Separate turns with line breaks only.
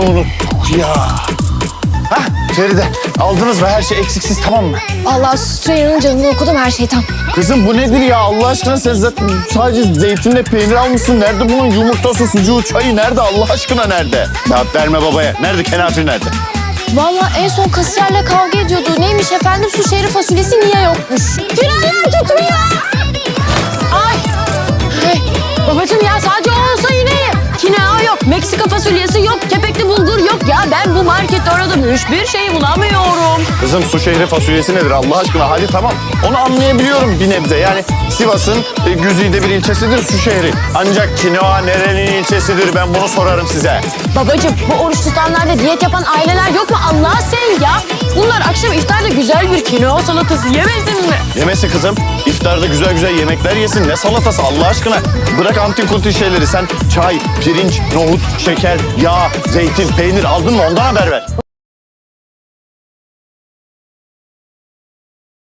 unuttuk ya. Hah Feride aldınız mı her şey eksiksiz tamam mı?
Vallahi Süreyya'nın canını okudum her şey tam.
Kızım bu nedir ya Allah aşkına sen zaten sadece zeytinle peynir almışsın. Nerede bunun yumurtası, sucuğu, çayı nerede Allah aşkına nerede? Cevap verme babaya. Nerede kenafir nerede?
Vallahi en son kasiyerle kavga ediyordu. Neymiş efendim su şehri fasulyesi niye yokmuş? Markette aradığım hiçbir şeyi bulamıyorum.
Kızım su şehri fasulyesi nedir Allah aşkına? Hadi tamam onu anlayabiliyorum bir nebze. Yani Sivas'ın e, güzide bir ilçesidir su şehri. Ancak kinoa nerenin ilçesidir ben bunu sorarım size.
Babacığım bu oruç tutanlarda diyet yapan aileler yok mu? Allah sen ya. Bunlar akşam iftarda güzel bir kinoa salatası yemesin?
Yemesi kızım. İftarda güzel güzel yemekler yesin. Ne salatası Allah aşkına. Bırak antin kuntin şeyleri. Sen çay, pirinç, nohut, şeker, yağ, zeytin, peynir aldın mı ondan haber ver.